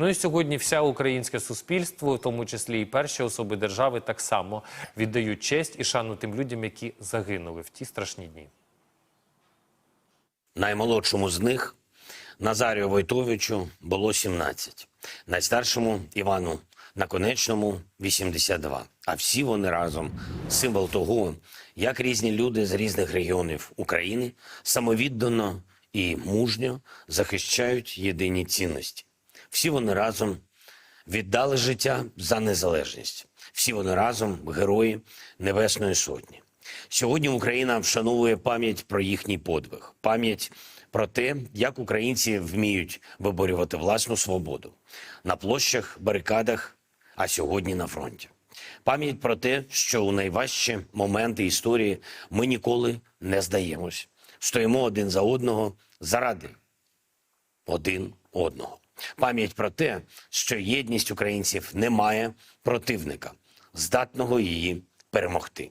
Ну і сьогодні вся українське суспільство, в тому числі і перші особи держави, так само віддають честь і шану тим людям, які загинули в ті страшні дні. Наймолодшому з них Назарію Войтовичу було 17, найстаршому Івану Наконечному 82. А всі вони разом символ того, як різні люди з різних регіонів України самовіддано і мужньо захищають єдині цінності. Всі вони разом віддали життя за незалежність. Всі вони разом герої Небесної Сотні. Сьогодні Україна вшановує пам'ять про їхній подвиг, пам'ять про те, як українці вміють виборювати власну свободу на площах, барикадах, а сьогодні на фронті. Пам'ять про те, що у найважчі моменти історії ми ніколи не здаємось, стоїмо один за одного заради один одного. Пам'ять про те, що єдність українців не має противника, здатного її перемогти.